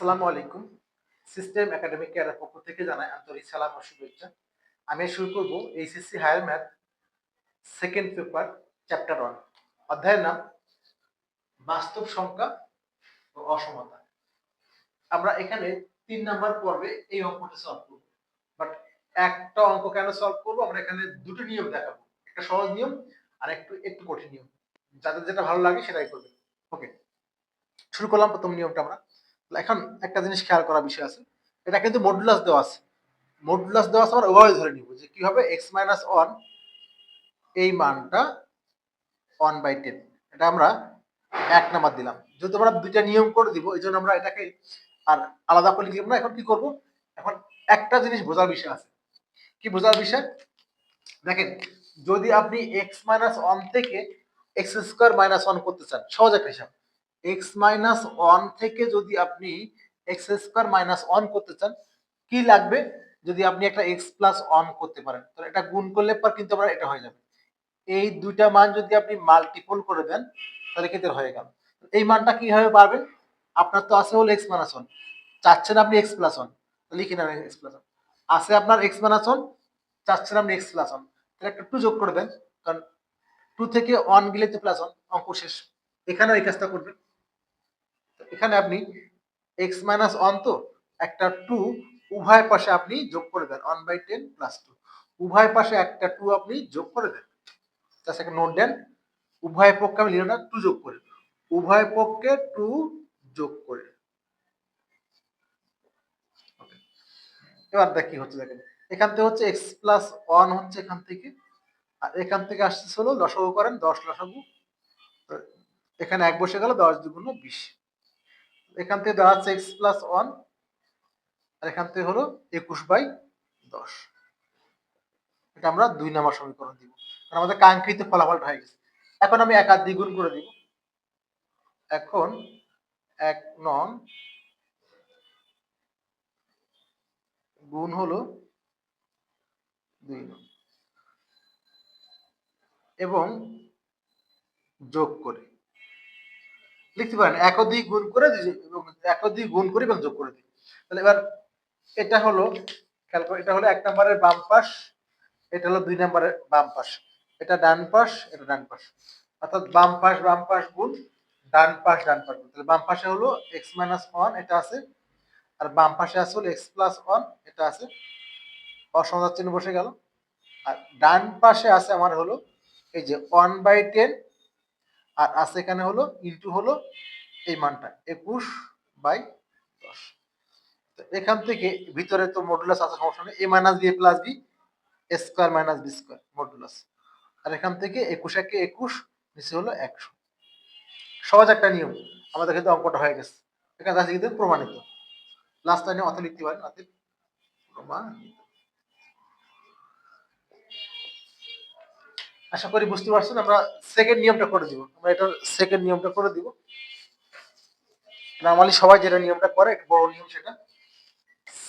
আসসালামু আলাইকুম। System academic কেয়ারের পক্ষ থেকে জানাই আন্তরিক সালাম ও শুভেচ্ছা। আমি শুরু করব HSC higher math second paper chapter one অধ্যায়ের নাম, বাস্তব সংখ্যা ও অসমতা। আমরা এখানে তিন নাম্বার পর্বে এই অঙ্কটা সলভ করব। বাট একটা অঙ্ক কেন সলভ করব? আমরা এখানে দুটো নিয়ম দেখাবো। একটা সহজ নিয়ম আর একটু একটু কঠিন নিয়ম। যাদের যেটা ভালো লাগে সেটাই করবে ওকে শুরু করলাম প্রথম নিয়মটা আমরা। এখন একটা জিনিস খেয়াল করার বিষয় আছে। এটা কিন্তু মডুলাস দেওয়া আছে। মডুলাস দেওয়া আছে আমরা ওভাবে ধরে নিব যে কি হবে এক্স মাইনাস ওয়ান এই মানটা ওয়ান বাই টেন এটা আমরা এক নাম্বার দিলাম। যেহেতু আমরা দুইটা নিয়ম করে দিব, এই জন্য আমরা এটাকে আর আলাদা করে লিখলাম না। এখন কি করব? এখন একটা জিনিস বোঝার বিষয় আছে। কি বোঝার বিষয়? দেখেন, যদি আপনি এক্স মাইনাস ওয়ান থেকে এক্স স্কোয়ার মাইনাস ওয়ান করতে চান, সহজ একটা হিসাব। এক্স মাইনাস ওয়ান থেকে যদি আপনি এক্স স্কোয়ার মাইনাস ওয়ান করতে চান, কি লাগবে? যদি আপনি একটা এক্স প্লাস ওয়ান করতে পারেন, তাহলে এটা গুণ করলে পর কিন্তু আমরা এটা হয়ে যাবে। এই দুইটা মান যদি আপনি মাল্টিপল করে দেন, তাহলে কিন্তু হয়ে গেল। এই মানটা কীভাবে পারবেন? আপনার তো আছে হলো এক্স মাইনাস ওয়ান চাচ্ছেন আপনি এক্স প্লাস ওয়ান লিখে নেন এক্স প্লাস ওয়ান আছে আপনার এক্স মাইনাস ওয়ান চাচ্ছেন আপনি এক্স প্লাস ওয়ান তাহলে একটা টু যোগ করে দেন, কারণ টু থেকে ওয়ান গেলে তো প্লাস ওয়ান অঙ্ক শেষ। এখানেও এই কাজটা করবেন। এখানে আপনি এক্স মাইনাস ওয়ান তো একটা টু উভয় পাশে আপনি যোগ করে দেন one by ten plus two উভয় পাশে একটা টু আপনি যোগ করে দেন। তার সাথে নোট দেন, উভয় পক্ষে আমি লিখলাম টু যোগ করে উভয় পক্ষে টু যোগ করে. এবার দেখ কি হচ্ছে, দেখেন, এখান থেকে হচ্ছে এক্স প্লাস ওয়ান হচ্ছে এখান থেকে, আর এখান থেকে আসছে হলো লসাগু করেন, দশ লসাগু। এখানে এক বসে গেল, দশ দুগুণ বিশ। এখান থেকে দাঁড়াচ্ছে এক্স প্লাস ওয়ান আর এখান থেকে হলো একুশ বাই দশ। এটা আমরা দুই নাম্বার সমীকরণ দিব। কারণ আমাদের কাঙ্ক্ষিত ফলাফলটা হয়ে গেছে। এখন আমি এক দ্বিগুণ করে দিব। এখন এক নন গুণ হলো দুই নন এবং যোগ করে। লিখতে পারেন, এক দুই গুণ করে এবং এক দুই গুণ করে এবং যোগ করে দিই। তাহলে এবার এটা হলো, খেয়াল এটা হলো এক নম্বরের বাম পাশ, এটা হলো দুই নম্বরের বাম পাশ। এটা ডান পাশ, এটা ডান পাশ। অর্থাৎ বাম পাশ বাম পাশ গুণ, ডান পাশ ডান পাশ গুণ। তাহলে বাম পাশে হলো এক্স মাইনাস ওয়ান এটা আছে। আর বাম পাশে আছে হলো এক্স প্লাস ওয়ান এটা আছে। অসমতার চিহ্ন বসে গেল। আর ডান পাশে আছে আমার হলো, এই যে ওয়ান বাই টেন আর আছে এখানে হলো ইন্টু হলো এই মানটা, একুশ বাই দশ। তো এখান থেকে ভিতরে তো মডুলাস আছে, সমস্যা নেই। A minus B plus B square minus B square modulus আর এখান থেকে একুশ একে একুশ, নিচে হলো একশো। সহজ একটা নিয়ম, আমাদের কিন্তু অঙ্কটা হয়ে গেছে। এখানে আছে প্রমাণিত। লাস্ট লাইনে অত লিখতে পারেন অতএব প্রমাণিত। আশা করি বুঝতে পারছেন, আমরা সেকেন্ড নিয়মটা করে দিব। আমরা এটা সেকেন্ড নিয়মটা করে দিব। নর্মালি সবাই যেটা নিয়মটা করে, একটা বড় নিয়ম সেটা।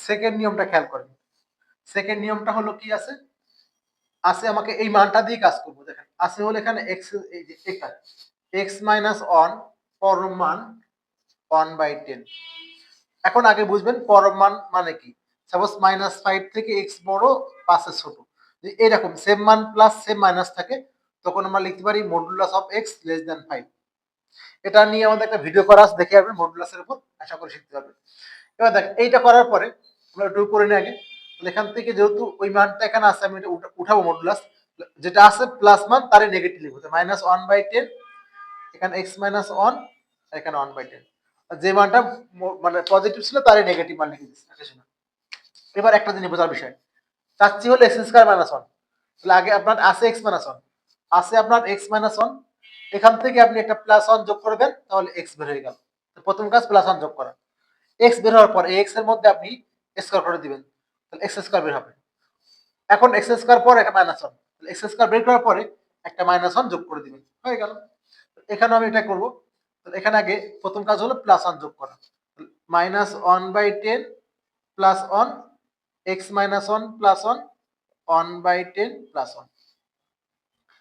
সেকেন্ড নিয়মটা খেয়াল করেন। সেকেন্ড নিয়মটা হলো কি আছে? আছে আমাকে এই মানটা দিয়ে কাজ করব, দেখেন। আছে হলো এখানে এক্স এই যে এখানে এক্স মাইনাস ওয়ান পরম মান ওয়ান বাই টেন এখন আগে বুঝবেন, পরম মান মানে কি? সাপোজ মাইনাস ফাইভ থেকে এক্স বড় পাঁচের ছোট। যদি এরকম সেম মান প্লাস সেম মাইনাস থাকে, তখন আমরা লিখতে পারি modulus of x less than five এটা নিয়ে আমাদের একটা ভিডিও করা আছে, দেখে আসবেন মডুলাসের উপর, আশা করি শিখতে পারবেন। এবার দেখ এইটা করার পরে আমরা একটু করে নিই আগে। এখান থেকে যেহেতু ওই মানটা এখানে আছে, আমি এটা উঠাবো মডুলাস যেটা আছে প্লাস মান তারই নেগেটিভ লিখব। মাইনাস ওয়ান বাই টেন এখানে এক্স মাইনাস ওয়ান এখানে ওয়ান বাই টেন যে মানটা মানে পজিটিভ ছিল, তারই নেগেটিভ মান লিখে দিচ্ছি এবার একটা জিনিস বোঝার বিষয়। চাচ্ছি হলো এক্স স্কোয়ার মাইনাস ওয়ান তাহলে আগে আপনার আছে এক্স মাইনাস ওয়ান আছে আপনার এক্স মাইনাস ওয়ান এখান থেকে আপনি একটা প্লাস ওয়ান যোগ করবেন, তাহলে এক্স বের হয়ে গেল। প্রথম কাজ প্লাস ওয়ান যোগ করা। এক্স বের হওয়ার পর এক্সের মধ্যে আপনি স্কোয়ার করে দিবেন। তাহলে এক্স স্কোয়ার বের হবে। এখন এক্স স্কোয়ার পর একটা মাইনাস ওয়ান তাহলে এক্স স্কোয়ার বের করার পরে একটা মাইনাস ওয়ান যোগ করে দিবেন। হয়ে গেল। এখানে আমি এটা করব। তাহলে এখানে আগে প্রথম কাজ হলো প্লাস ওয়ান যোগ করা। Minus one by ten plus one x minus one plus one one by ten plus one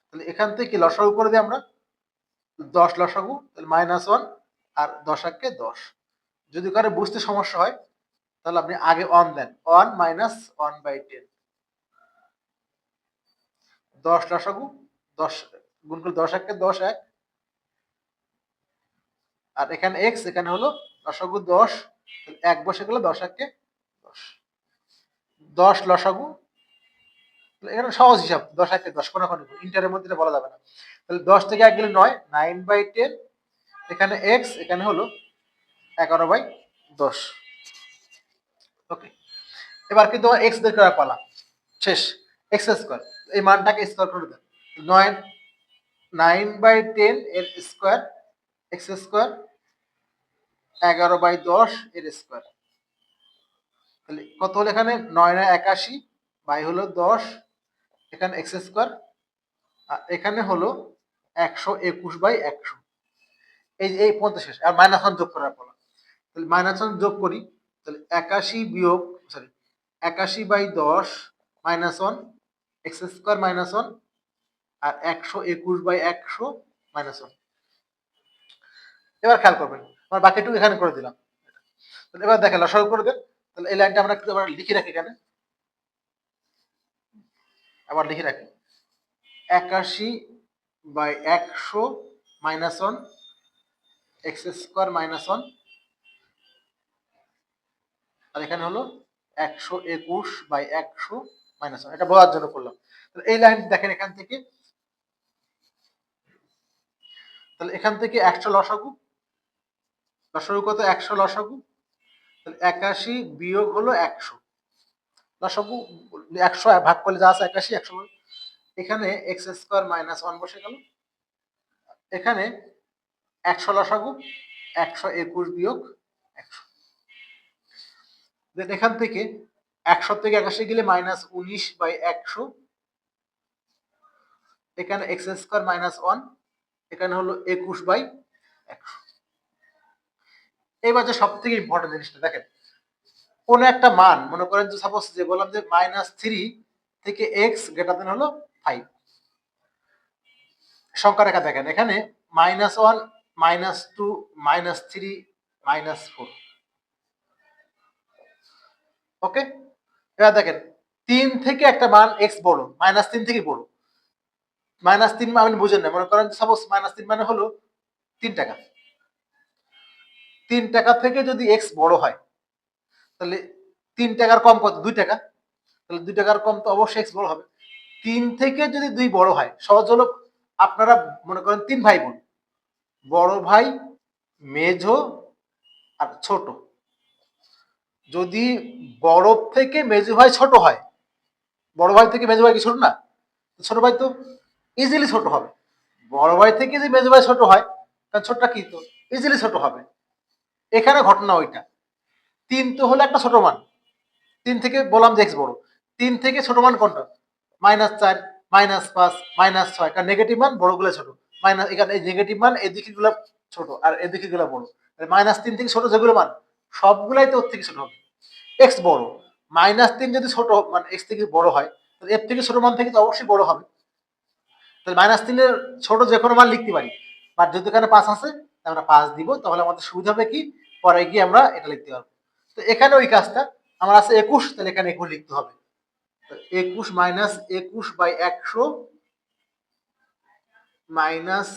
তাহলে এখান থেকে লসাগু করে দিই আমরা। দশ লসাগু, তাহলে মাইনাস ওয়ান আর দশ দশাকে দশ। যদি কারও বুঝতে সমস্যা হয়, তাহলে আপনি আগে on then. One minus one by ten দশ লসাগু, দশ, গুণ করে দশ একে দশ এক। আর এখানে এক্স এখানে হলো লসাগু দশ। এক বসে গেলে দশ একে দশ দশ লসাগু এখানে সহজ হিসাব, দশ একে দশ, কোনো কোনো ইন্টারের মধ্যে বলা যাবে না। তাহলে দশ থেকে এক গেলে নয় নাইন বাই টেন এখানে এক্স এখানে হলো এগারো বাই দশ। ওকে এবার কিন্তু এক্স বের করার পালা। শেষ। এক্স স্কোয়ার এই মানটাকে স্কোয়ার করে দেন। নয় নাইন বাই টেন এর স্কোয়ার এক্স স্কোয়ার এগারো বাই দশ এর স্কোয়ার তাহলে কত হলো এখানে? নয় নয় একাশি বাই হলো দশ, এখানে এক্স স্কোয়ার, আর এখানে হলো একশো একুশ বাই একশো। এই এই পঞ্চাশ শেষ। আর মাইনাস ওয়ান যোগ করার পর তাহলে মাইনাস ওয়ান যোগ করি, তাহলে একাশি বিয়োগ সরি একাশি বাই দশ minus one x square minus one আর একশো একুশ বাই একশো মাইনাস ওয়ান এবার খেয়াল করবেন, আমার বাকিটুকু এখানে করে দিলাম। এবার দেখেন, লসাগু করে দেন। তাহলে এই লাইনটা আমরা একটু আবার লিখে রাখি এখানে। আবার লিখে রাখি। একাশি বাই একশো minus one, x square minus one. আর এখানে হলো একশো একুশ বাই একশো মাইনাস ওয়ান। এটা বলার জন্য করলাম। তাহলে এই লাইন দেখেন এখান থেকে। তাহলে এখান থেকে একশো লসাগু লসাগু কত? একশো লসাগু। একাশি বিয়োগ হলো একশো। লসাগু একশো ভাগ করলে যা আছে একাশি, একশো এখানে এক্স স্কোয়ার মাইনাস ওয়ান বসে গেল। এখানে একশো লসাগু, একশো একুশ বিয়োগ একশো। দেন এখান থেকে একশো থেকে একাশি গেলে মাইনাস উনিশ বাই একশো। এখানে এক্স স্কোয়ার মাইনাস ওয়ান, এখানে হলো একুশ বাই একশো। এবার যে সব থেকে ইম্পর্টেন্ট জিনিসটা, দেখেন, কোন একটা মান, মনে করেন যে সাপোজ যে বললাম যে মাইনাস থ্রি থেকে এক্স গ্রেটার দেন হলো ফাইভ সংখ্যা রেখা দেখেন, এখানে minus one minus two minus three minus four okay এবার দেখেন, তিন থেকে একটা মান এক্স বড় মাইনাস তিন থেকে বড়। মাইনাস তিন আপনি বুঝেন না, মনে করেন সাপোজ মাইনাস তিন মানে হলো তিন টাকা। তিন টাকা থেকে যদি এক্স বড় হয়, তাহলে তিন টাকার কম কত? দুই টাকা। তাহলে দুই টাকার কম তো অবশ্যই এক্স বড় হবে। তিন থেকে যদি দুই বড় হয়, সহজ হলো আপনারা মনে করেন তিন ভাই বোন, বড় ভাই, মেঝো আর ছোট। যদি বড় থেকে মেজো ভাই ছোট হয়, বড় ভাই থেকে মেজো ভাই কি ছোট না? ছোট ভাই তো ইজিলি ছোট হবে। বড় ভাই থেকে যদি মেজো ভাই ছোট হয়, তাহলে ছোটটা কি? তো ইজিলি ছোট হবে। এখানে ঘটনা ওইটা। তিন তো হলো একটা ছোট মান। তিন থেকে বললাম যে এক্স বড়। তিন থেকে ছোট মান কোনটা? মাইনাস চার মাইনাস পাঁচ মাইনাস ছয়। কারণ নেগেটিভ মান, বড়গুলো ছোট। মাইনাস এখানে এই নেগেটিভ মান এদিকে গুলো ছোট আর এদিকে গুলো বড়। মাইনাস তিন থেকে ছোট যেগুলো মান, সবগুলাই তো ওর থেকে ছোট হবে। এক্স বড়। মাইনাস তিন যদি ছোট মানে এক্স থেকে বড় হয়, তাহলে এর থেকে ছোট মান থেকে তো অবশ্যই বড় হবে। তাহলে মাইনাস তিনের ছোট যে কোনো মান লিখতে পারি। বাট যদি এখানে পাঁচ আছে আমরা পাঁচ দিব। তাহলে আমাদের সুবিধা হবে কি? পরে গিয়ে আমরা এটা লিখতে পারব। তো এখানে ওই কাজটা, আমার আছে একুশ, তাহলে এখানে একুশ লিখতে হবে। একুশ মাইনাস একুশ বাই একশো মাইনাস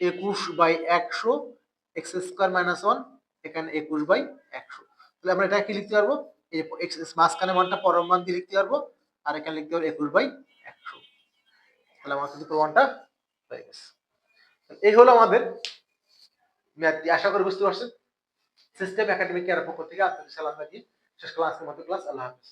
একুশ বাই একশো এক্স স্কোয়ার মাইনাস ওয়ান এখানে একুশ বাই একশো। তাহলে আমরা এটা কি লিখতে পারব? মাঝখানে মানটা পরম মান দিয়ে লিখতে পারব, আর এখানে লিখতে পারব একুশ বাই একশো। তাহলে আমার কিন্তু প্রমাণটা হয়ে গেছে। এই হলো আমাদের ম্যাথটি আশা করি বুঝতে পারছেন। সিস্টেম একাডেমিক কেয়ার পক্ষ থেকে আপনাদের সালাম দিয়ে শেষ ক্লাস মতো ক্লাস আল্লাহ হাফিজ